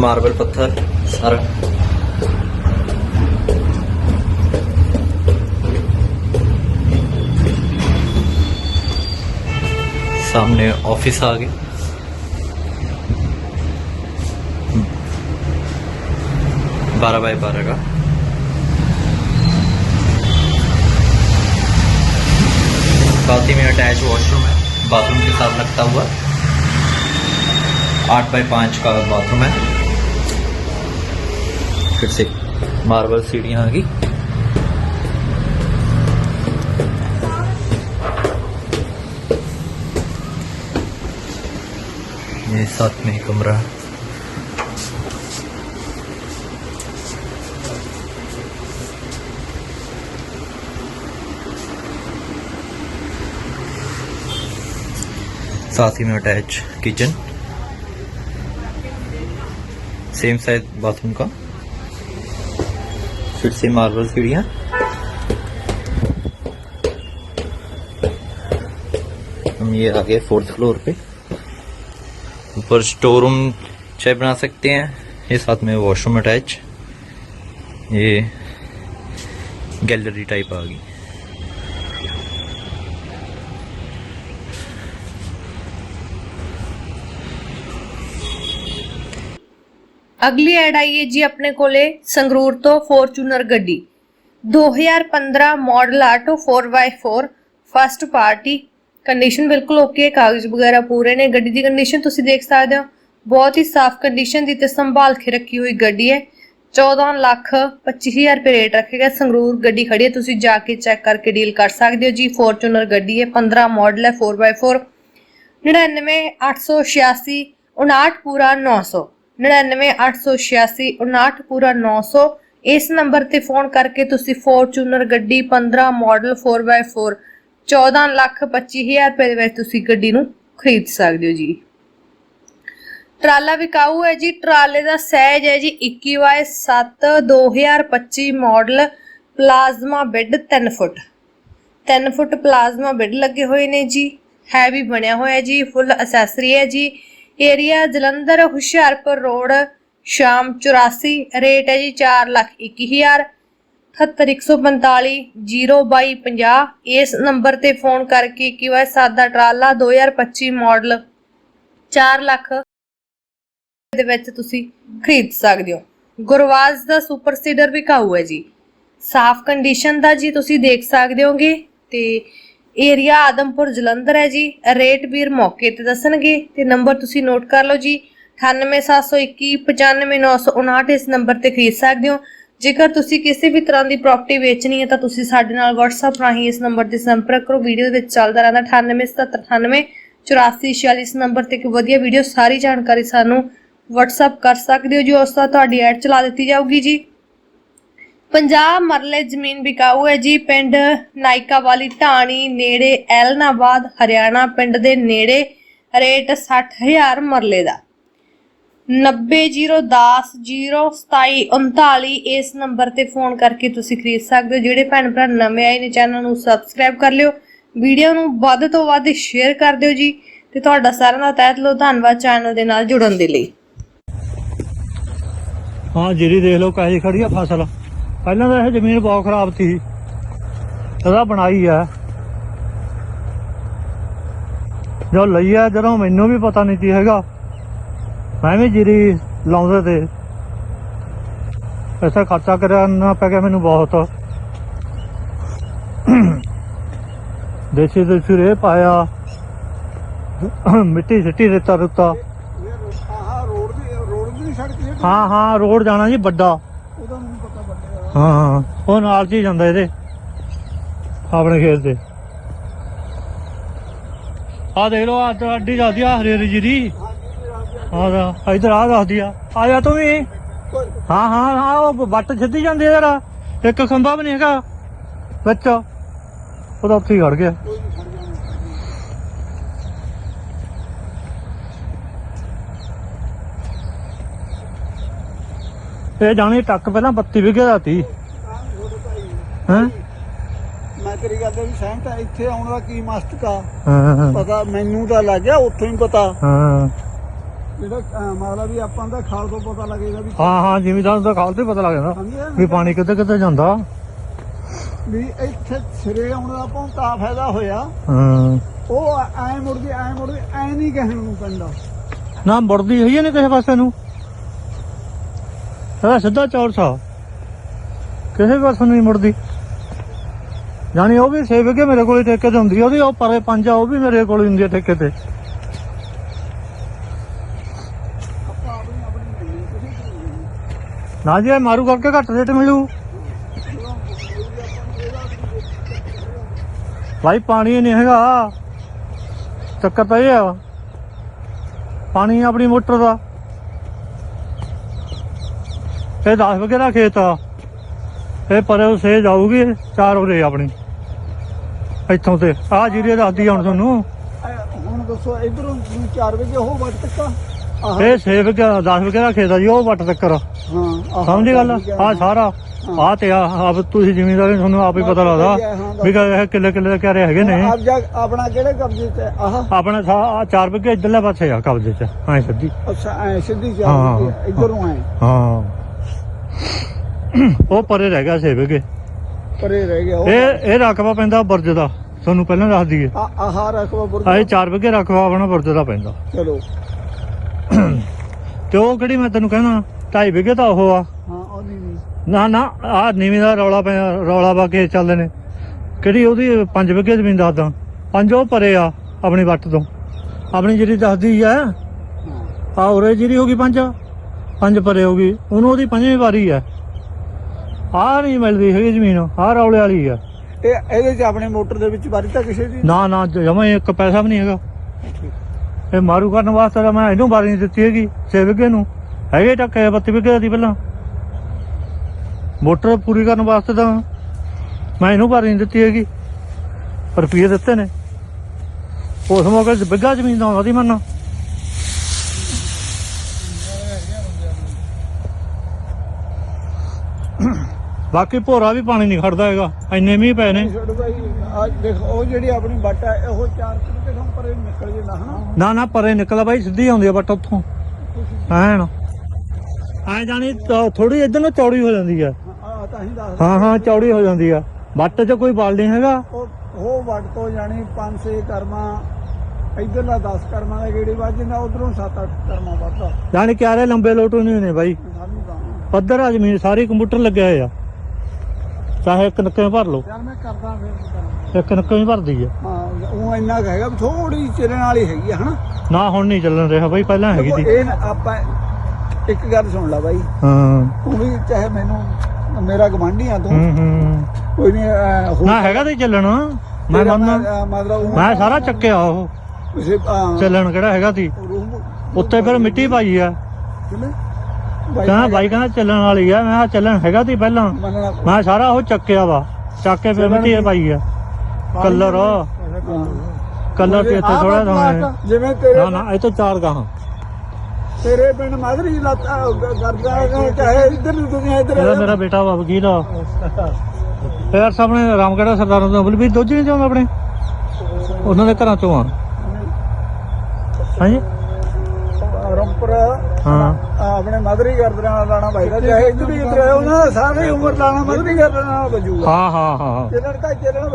Marble पत्थर, सारा। सामने ऑफ़िस आ गया बारह बाय बारह का। साथ ही में अटैच वॉशरूम है। बाथरूम के साथ लगता हुआ। आठ बाय पाँच का बाथरूम है। फिर से मार्बल सीढ़ियाँ आ गई ये साथ में कमरा साथ ही में attach kitchen same size bathroom का। फिर से मार्बल सीढ़ियाँ। हम ये आ गए फोर्थ फ्लोर पे। ऊपर स्टोर रूम चाहे बना सकते हैं। ये साथ में वॉशरूम अटैच ये गैलरी टाइप आ गई। ਅਗਲੀ ਐਡ ਆਈ ਹੈ ਜੀ ਆਪਣੇ ਕੋਲੇ ਸੰਗਰੂਰ ਤੋਂ ਫੋਰਚੂਨਰ ਗੱਡੀ। 2015 model auto 4x4 first party. Condition ਬਿਲਕੁਲ ਓਕੇ ਕਾਗਜ਼ ਵਗੈਰਾ ਪੂਰੇ ਨੇ। ਗੱਡੀ ਦੀ ਕੰਡੀਸ਼ਨ ਤੁਸੀਂ ਦੇਖ ਸਕਦੇ ਹੋ। ਬਹੁਤ ਹੀ ਸਾਫ਼ ਕੰਡੀਸ਼ਨ ਦੀ ਤੇ ਸੰਭਾਲ ਕੇ ਰੱਖੀ ਹੋਈ ਗੱਡੀ ਹੈ। 14 ਲੱਖ 25000 ਰੁਪਏ ਰੇਟ ਰੱਖੇਗਾ। ਸੰਗਰੂਰ ਗੱਡੀ ਖੜੀ ਹੈ। ਤੁਸੀਂ ਜਾ ਕੇ ਚੈੱਕ ਕਰਕੇ ਡੀਲ ਕਰ ਸਕਦੇ ਹੋ ਜੀ। ਫੋਰਚੂਨਰ ਗੱਡੀ ਹੈ। 15 ਮਾਡਲ ਹੈ। 4x4 99886 59 ਪੂਰਾ 900 99886 59 ਪੂਰਾ 900 ਇਸ ਨੰਬਰ ਤੇ ਫੋਨ ਕਰਕੇ ਤੁਸੀਂ ਫੋਰਚੂਨਰ ਗੱਡੀ 15 ਮਾਡਲ 4x4 14 ਲੱਖ 25000 ਰੁਪਏ ਦੇ ਵਿੱਚ ਤੁਸੀਂ ਗੱਡੀ ਨੂੰ ਖਰੀਦ ਸਕਦੇ ਹੋ ਜੀ। ਟਰਾਲਾ ਵਿਕਾਊ ਹੈ ਜੀ। ਟਰਾਲੇ ਦਾ ਸਾਈਜ਼ ਹੈ ਜੀ। 21y7 2025 model plasma bed 3 foot. 3 foot plasma bed ਲੱਗੇ ਹੋਏ ਨੇ ਜੀ। ਹੈਵੀ ਬਣਿਆ ਹੋਇਆ ਜੀ। ਫੁੱਲ ਅਸੈਸਰੀ ਹੈ ਜੀ। ਏਰੀਆ ਜਲੰਧਰ ਹੁਸ਼ਿਆਰਪੁਰ ਰੋਡ, ਸ਼ਾਮ 84 ਰੇਟ ਹੈ ਜੀ 4 ਲੱਖ 21000 78145 0250 ਇਸ ਨੰਬਰ ਤੇ ਫੋਨ ਕਰਕੇ ਕਿ ਵਾ ਸਾਦਾ ਟਰਾਲਾ 2025 ਮਾਡਲ 4 ਲੱਖ ਦੇ ਵਿੱਚ ਤੁਸੀਂ ਖਰੀਦ ਸਕਦੇ ਹੋ। ਗੁਰਵਾਜ ਦਾ ਸੁਪਰ ਸੀਡਰ ਵਿਕਾਊ ਹੈ ਜੀ? ਸਾਫ਼ ਕੰਡੀਸ਼ਨ ਦਾ ਜੀ ਤੁਸੀਂ ਦੇਖ ਸਕਦੇ ਹੋਗੇ ਤੇ ਏਰੀਆ ਆਦਮਪੁਰ ਜਲੰਧਰ ਹੈ ਜੀ। ਰੇਟ ਵੀਰ ਮੌਕੇ ਤੇ ਦੱਸਣਗੇ ਤੇ ਨੰਬਰ ਤੁਸੀਂ ਨੋਟ ਕਰ ਲਓ ਜੀ। 9871 95959 ਇਸ ਨੰਬਰ ਤੇ ਖਰੀਦ ਸਕਦੇ ਹੋ। ਜੇਕਰ ਤੁਸੀਂ ਕਿਸੇ ਵੀ ਤਰ੍ਹਾਂ ਦੀ ਪ੍ਰਾਪਰਟੀ ਵੇਚਣੀ ਹੈ ਤਾਂ ਤੁਸੀਂ ਸਾਡੇ ਨਾਲ WhatsApp ਰਾਹੀਂ ਇਸ ਨੰਬਰ ਤੇ ਸੰਪਰਕ ਕਰੋ। ਵੀਡੀਓ ਦੇ ਵਿੱਚ ਚੱਲਦਾ ਰਹਿੰਦਾ 987798 8446 ਇਸ ਨੰਬਰ ਤੇ ਇੱਕ ਵਧੀਆ ਵੀਡੀਓ ਸਾਰੀ ਜਾਣਕਾਰੀ ਸਾਨੂੰ WhatsApp ਕਰ ਸਕਦੇ ਹੋ ਜੀ। ਉਸ ਦਾ ਤੁਹਾਡੀ ਐਡ ਚਲਾ ਦਿੱਤੀ ਜਾਊਗੀ ਜੀ। 50 ਮਰਲੇ ਜ਼ਮੀਨ ਵਿਕਾਊ ਹੈ ਜੀ, ਪਿੰਡ ਨਾਇਕਾ ਵਾਲੀ ਢਾਣੀ ਨੇੜੇ ਐਲਨਾਬਾਦ, ਹਰਿਆਣਾ ਪਿੰਡ ਦੇ ਨੇੜੇ ਰੇਟ 60000 ਮਰਲੇ ਦਾ। 9001002739 ਇਸ ਨੰਬਰ ਤੇ ਫੋਨ ਕਰਕੇ ਤੁਸੀਂ ਖਰੀਦ ਸਕਦੇ ਹੋ। ਜਿਹੜੇ ਭੈਣ ਭਰਾ ਨਵੇਂ ਆਏ ਨੇ, ਚੈਨਲ ਨੂੰ ਸਬਸਕ੍ਰਾਈਬ ਕਰ ਲਿਓ। ਵੀਡੀਓ ਨੂੰ ਵੱਧ ਤੋਂ ਵੱਧ ਸ਼ੇਅਰ ਕਰ ਦਿਓ ਜੀ ਤੇ ਤੁਹਾਡਾ ਸਾਰਿਆਂ ਦਾ ਤਹਿ ਦਿਲੋਂ ਧੰਨਵਾਦ ਚੈਨਲ ਦੇ ਨਾਲ ਜੁੜਨ ਦੇ ਲਈ। ਹਾਂ ਜਿਹੜੀ ਦੇਖ ਲਓ, ਕਾਹੀ ਖੜੀ ਆ ਫਸਲ। ਪਹਿਲਾਂ ਤਾਂ ਇਹ ਜ਼ਮੀਨ ਬਹੁਤ ਖਰਾਬ ਸੀ। ਇਹਦਾ ਬਣਾਈ ਆ। ਜੋ ਲਈ ਆ ਜਦੋਂ ਮੈਨੂੰ ਵੀ ਪਤਾ ਨਹੀਂ ਸੀ ਹੈਗਾ ਮੈਂ ਵੀ ਜੀਰੀ ਲਾਉਂਦੇ ਤੇ ਪੈਸਾ ਖਰਚਾ ਕਰਨਾ ਪੈ ਗਿਆ ਮੈਨੂੰ ਬਹੁਤ। ਦੇਸੀ ਦੇਸੀ ਰੇ ਪਾਇਆ ਮਿੱਟੀ ਸਿੱਟੀ ਦਿੱਤਾ ਦੀ ਦੀ ਜਿਹੜੀ ਹਾਂ ਹਾਂ ਰੋਡ ਜਾਣਾ ਜੀ ਵੱਡਾ ਉਹਦਾ ਮੈਨੂੰ ਪਤਾ ਬੱਟਿਆ ਹਾਂ। ਹਾਂ ਉਹ ਨਾਲ ਚ ਹੀ ਜਾਂਦਾ ਇਹਦੇ। ਆਪਣੇ ਖੇਤ ਦੇ। ਆ ਦੇਖ ਲਓ ਆ ਅੱਡੀ ਜਾਂਦੀ ਆ ਹਰੀ ਹਰੀ ਜੀਰੀ ਆ ਦਾ ਇਧਰ ਆ ਦੱਸਦੀ ਆ। ਆ ਜਾ ਤੂੰ ਵੀ। ਹਾਂ ਹਾਂ ਹਾਂ, ਉਹ ਵੱਟ ਛੱਡੀ ਜਾਂਦੀ ਆ ਜਰਾ। ਇੱਕ ਖੰਭਾ ਵੀ ਨਹੀਂ ਹੈਗਾ। ਵਿੱਚ। ਉਹਦਾ ਉੱਥੇ ਹੀ ਖੜ ਗਿਆ। ਇਹ ਜਾਣੀ ਟੱਕ ਪਹਿਲਾਂ 32 ਵਿਗੇ ਦਾ ਸੀ ਹਾਂ? ਮੈਂ ਤੇਰੀ ਗੱਲ ਦੇ ਵੀ ਸਹਿਮਤ ਆ ਇੱਥੇ ਆਉਣ ਦਾ ਕੀ ਮਸਤਕ ਹਾਂ। ਪਤਾ ਮੈਨੂੰ ਤਾਂ ਲੱਗ ਗਿਆ ਉੱਥੋਂ ਹੀ ਪਤਾ। ਹਾਂ। ਜਿਹੜਾ ਮਤਲਬ ਵੀ ਆਪਾਂ ਦਾ ਖਾਲ ਤੋਂ ਪਤਾ ਲੱਗੇਗਾ ਵੀ ਹਾਂ ਹਾਂ ਜ਼ਿਮੀਦਾਰ ਤਾਂ ਖਾਲ ਤੇ ਪਤਾ ਲੱਗ ਜਾਂਦਾ ਵੀ ਪਾਣੀ ਕਿੱਥੇ ਕਿੱਥੇ ਜਾਂਦਾ। ਵੀ ਇੱਥੇ ਸਿਰੇ ਆਉਣ ਦਾ ਆਪਾਂ ਤਾਂ ਫਾਇਦਾ ਹੋਇਆ। ਹਾਂ। ਉਹ ਐ ਮੁੜਦੀ ਐ ਮੁੜਦੀ ਐ ਨਹੀਂ ਕਹਿਣ ਨੂੰ ਪੈਂਦਾ। ਨਾ ਮੁੜਦੀ ਹੋਈ ਨਹੀਂ ਕਿਸੇ ਪਾਸੇ ਨੂੰ? ਇਹਦਾ ਸਿੱਧਾ ਚੌਰ ਸਾ ਕਿਸੇ ਪਾਸੇ ਨਹੀਂ ਮੁੜਦੀ। ਜਾਨੀ ਉਹ ਵੀ ਸੇਵ ਕੇ ਮੇਰੇ ਕੋਲ ਠੇਕੇ ਤੇ ਹੁੰਦੀ ਆ ਉਹਦੀ ਉਹ ਪਰੇ ਪੰਜ ਆ, ਉਹ ਵੀ ਮੇਰੇ ਕੋਲ ਹੀ ਹੁੰਦੀ ਆ ਠੇਕੇ ਤੇ। ਨਾ ਜੀ, ਇਹ ਮਾਰੂ ਕਰਕੇ ਘੱਟ ਰੇਟ ਮਿਲੂ। ਭਾਈ, ਪਾਣੀ ਨਹੀਂ ਹੈਗਾ। ਚੱਕਰ ਤਾਂ ਇਹ ਆ। ਪਾਣੀ ਆਪਣੀ ਮੋਟਰ ਦਾ। ਇਹ 10 ਵਗੇ ਦਾ ਖੇਤ ਆ? ਇਹ ਪਰੇ ਸੇ ਜਾਊਗੀ ਚਾਰ ਉਰੇ ਆਪਣੀ। ਇੱਥੋਂ ਤੇ। ਆ ਜੀਰੇ ਦੱਸਦੀ ਹੁਣ ਤੁਹਾਨੂੰ। ਹੁਣ ਦੱਸੋ ਇਧਰੋਂ 4 ਵਜੇ ਉਹ ਵੱਟ ਤੱਕ ਆਹ। ਇਹ 6 ਵਗੇ 10 ਵਗੇ ਦਾ ਖੇਤ ਆ ਜੀ ਉਹ ਵੱਟ ਚੱਕਰ ਹਾਂ ਸਮਝੀ ਗੱਲ? ਆ ਸਾਰਾ। ਆ ਤੇ ਆ ਆਪ ਤੁਸੀਂ ਜ਼ਿਮੀਂਦਾਰ ਤੁਹਾਨੂੰ ਆਪ ਹੀ ਪਤਾ ਲੱਗਦਾ। ਵੀ ਕਿ ਇਹ ਕਿੱਲੇ ਕਿੱਲੇ ਦੇ ਘਰੇ ਹੈਗੇ ਨੇ। ਆਪ ਜਾ ਆਪਣਾ ਕਿਹੜੇ ਕਬਜ਼ੇ ਤੇ? ਆਹ। ਆਪਣੇ ਆ ਚਾਰ ਵਗੇ ਇੱਧਰਲੇ ਪਾਸੇ ਆ ਕਬਜ਼ੇ ਚ। ਐ ਸਿੱਧੀ। ਅੱਛਾ ਐ ਸਿੱਧੀ। ਜਾ ਇਧਰੋਂ ਐ। ਹਾਂ। ਉਹ ਪਰੇ ਰਹਿ ਗਿਆ 6 ਵਗੇ ਪਰੇ ਰਹਿ ਗਿਆ ਉਹ। ਇਹ ਇਹ ਰਕਬਾ ਪੈਂਦਾ ਬੁਰਜ ਦਾ। ਤੁਹਾਨੂੰ ਪਹਿਲਾਂ ਦੱਸ ਦਈਏ। ਆ ਆਹ ਰਕਬਾ ਬੁਰਜ ਆ ਇਹ ਚਾਰ ਵਗੇ ਰਕਬਾ ਆਪਣਾ ਬੁਰਜ ਦਾ ਪੈਂਦਾ। ਚਲੋ। ਤੇ ਉਹ ਕਿਹੜੀ ਮੈਂ ਤੈਨੂੰ ਕਹਿਣਾ? ਢਾਈ ਵਗੇ ਤਾਂ ਉਹ ਆ। ਹਾਂ ਉਹ ਨਹੀਂ ਨਹੀਂ। ਨਾ ਨਾ ਆ ਨੀਵੀਂ ਦਾ ਰੌਲਾ ਪਿਆ ਰੌਲਾ ਪਾ ਕੇ ਚੱਲਦੇ ਨੇ। ਕਿਹੜੀ ਉਹਦੀ 5 ਵਿਗੇ ਜ਼ਮੀਨ ਦੱਸਦਾ ਪੰਜ ਉਹ ਪਰੇ ਆ ਆਪਣੀ ਵੱਟ ਤੋਂ। ਆਪਣੀ ਜਿਹੜੀ ਦੱਸਦੀ ਆ ਆ ਉਰੇ ਜਿਹੜੀ ਹੋ ਗਈ ਪੰਜ। ਪੰਜ ਪਰੇ ਹੋ ਗਈ। ਉਹਨੂੰ ਉਹਦੀ ਪੰਜਵੀਂ ਵਾਰੀ ਆ। ਆ ਨਹੀਂ ਮਿਲਦੀ ਹੈਗੀ ਜ਼ਮੀਨ ਆ ਰੌਲੇ ਵਾਲੀ ਆ। ਇਹ ਇਹਦੇ ਚ ਆਪਣੇ ਮੋਟਰ ਦੇ ਵਿੱਚ ਵਾਰੀ ਤਾਂ ਕਿਸੇ ਦੀ ਨਾ ਨਾ ਜਮਾ ਇੱਕ ਪੈਸਾ ਵੀ ਨਹੀਂ ਹੈਗਾ। ਇਹ ਮਾਰੂ ਕਰਨ ਵਾਸਤੇ ਤਾਂ ਮੈਂ ਇਹਨੂੰ ਵਾਰੀ ਨਹੀਂ ਦਿੱਤੀ ਹੈਗੀ ਵਿਗੇ ਨੂੰ। ਹੈਗੇ ਟੱਕੇ 32 ਵਿਗੇ ਦੀ ਪਹਿਲਾਂ। ਮੋਟਰ ਪੂਰੀ ਕਰਨ ਵਾਸਤੇ ਤਾਂ ਮੈਂ ਇਹਨੂੰ ਵਾਰੀ ਨਹੀਂ ਦਿੱਤੀ ਹੈਗੀ। ਰੁਪਈਏ ਦਿੱਤੇ ਨੇ। ਉਸ ਮੌਕੇ ਬਿੱਗਾ ਜ਼ਮੀਨ ਦਾ ਆਉਂਦਾ ਸੀ ਮੰਨ ਬਾਕੀ ਭੋਰਾ ਵੀ ਪਾਣੀ ਨਹੀਂ ਖੜਦਾ ਹੈਗਾ ਇੰਨੇ ਮੀਂਹ ਪਏ ਨੇ। ਛੋੜ ਭਾਈ ਆ ਦੇਖੋ ਉਹ ਜਿਹੜੀ ਆਪਣੀ ਵੱਟ ਹੈ ਇਹੋ 4 ਕਿਲੋਮੀਟਰ ਤੋਂ ਪਰੇ ਨਿਕਲ ਜੇ ਨਾ ਹਨਾ? ਨਾ ਨਾ ਪਰੇ ਨਿਕਲਦਾ ਬਾਈ ਸਿੱਧੀ ਆਉਂਦੀ ਆ ਬਟ ਉੱਥੋਂ। ਐਨ। ਐ ਜਾਣੀ ਥੋੜੀ ਇਧਰ ਨੂੰ ਚੌੜੀ ਹੋ ਜਾਂਦੀ ਆ। ਤਾਂ ਹੀ ਦੱਸ ਹਾਂ ਹਾਂ ਚੌੜੀ ਹੋ ਜਾਂਦੀ ਆ। ਬੱਟ 'ਚ ਕੋਈ ਬਲ ਨਹੀਂ ਹੈਗਾ। ਉਹ ਉਹ ਵੱਟ ਤੋਂ ਜਾਣੀ 5-6 ਕਰਮਾ ਇਧਰਲਾ 10 ਕਰਮਾ ਦਾ ਗੇੜੀ ਵੱਜ ਜਾਂਦਾ ਉਧਰੋਂ 7-8 ਕਰਮਾ ਵੱਧਦਾ। ਜਾਣੀ ਕਿਆਰੇ ਲੰਬੇ ਲੋਟੂ ਨਹੀਂ ਨੇ ਬਾਈ। ਪੱਧਰ ਆ ਜ਼ਮੀਨ ਸਾਰੀ ਕੰਪਿਊਟਰ ਲੱਗਿਆ ਹੋਇਆ ਚਾਹੇ ਇੱਕ ਨੱਕੇ ਭਰ ਲਓ। ਚੱਲ ਮੈਂ ਕਰਦਾ ਫਿਰ। ਇੱਕ ਨੱਕੇ ਹੀ ਭਰਦੀ ਆ। ਹਾਂ ਉਹ ਇੰਨਾ ਕੁ ਹੈਗਾ ਥੋੜੀ ਚੱਲਣ ਵਾਲੀ ਹੈਗੀ ਆ ਹਨਾ? ਨਾ ਹੁਣ ਨਹੀਂ ਚੱਲਣ ਰਿਹਾ ਬਾਈ ਪਹਿਲਾਂ ਹੈਗੀ ਦੇਖੋ, ਸੀ। ਇਹ ਨਾ ਆਪਾਂ ਇੱਕ ਗੱਲ ਸੁਣ ਲੈ ਬਾਈ। ਹਾਂ। ਤੂੰ ਵੀ ਚਾਹੇ ਮੈਨੂੰ ਮੇਰਾ ਗਵਾਂਢੀ ਆ ਤੂੰ। ਹੂੰ ਹੂੰ। ਕੋਈ ਨਹੀਂ ਨਾ ਹੈਗਾ ਤੇ ਚੱਲਣ। ਮੈਂ ਮੰਨਦਾ। ਮਤਲਬ ਉਹ- ਮੈਂ ਸਾਰਾ ਚੱਕਿਆ ਉਹ। ਕਿਸੇ ਚੱਲਣ ਕਿਹੜਾ ਹੈਗਾ ਸੀ। ਰੂਮ ਉੱਤੇ ਫਿਰ ਮਿੱਟੀ ਪਾਈ ਆ। ਕਿਵੇਂ? ਕਹਿੰਦਾ ਬਾਈ ਕਹਿੰਦਾ ਚੱਲਣ ਵਾਲੀ ਆ। ਮੈਂ ਕਿਹਾ ਚੱਲਣ ਹੈਗਾ ਤੀ ਪਹਿਲਾਂ। ਮੰਨਣਾ ਮੈਂ ਸਾਰਾ ਉਹ ਚੱਕਿਆ ਵਾ। ਚੱਕ ਕੇ ਫਿਰ ਮਿੱਟੀ ਪਾਈ ਆ। ਕਲਰ। ਕਲਰ ਤੇ ਇੱਥੇ ਥੋੜਾ ਤਾਂ ਜਿਵੇਂ ਤੇਰੇ ਨਾ ਨਾ ਇਹ ਤੋਂ ਚਾਰ ਗਾਹਾਂ। ਤੇਰੇ ਪਿੰਡ ਮਾਦਰੀ ਲੱਤਾ ਕਰਦਾ ਚਾਹੇ ਇੱਧਰ ਨੂੰ ਦੁਨੀਆ ਇਹਦਾ ਇੱਧਰ ਮੇਰਾ ਬੇਟਾ ਵਾ ਵਕੀਲ ਆ। ਯਾਰ ਸਾਹਮਣੇ ਰਾਮਗੜ੍ਹ ਸਰਦਾਰਾਂ ਦਾ ਬਲਬੀਰ ਦੋਜੀ ਨਹੀਂ ਚਾਹੁੰਦਾ ਆਪਣੇ? ਉਹਨਾਂ ਦੇ ਘਰਾਂ ਚੋਂ ਆ। ਹਾਂਜੀ? ਰੰਪਰ ਹਾਂ। ਆਪਣੇ ਮਾਦਰੀ ਕਰਦਰਾਂ ਲਾਣਾ ਭਾਈਦਾ ਚਾਹੇ ਇੱਧਰ ਹੀ ਇੱਧਰ ਉਹਨਾਂ ਦਾ ਸਾਰੀ ਉਮਰ ਲਾਣਾ ਮਾਦਰੀ ਕਰਦਰਾਂ ਨਾਲ ਬਜੂਗਾ ਹਾਂ ਹਾਂ ਹਾਂ ਚੱਲਣ ਤਾਂ ਚੱਲਣ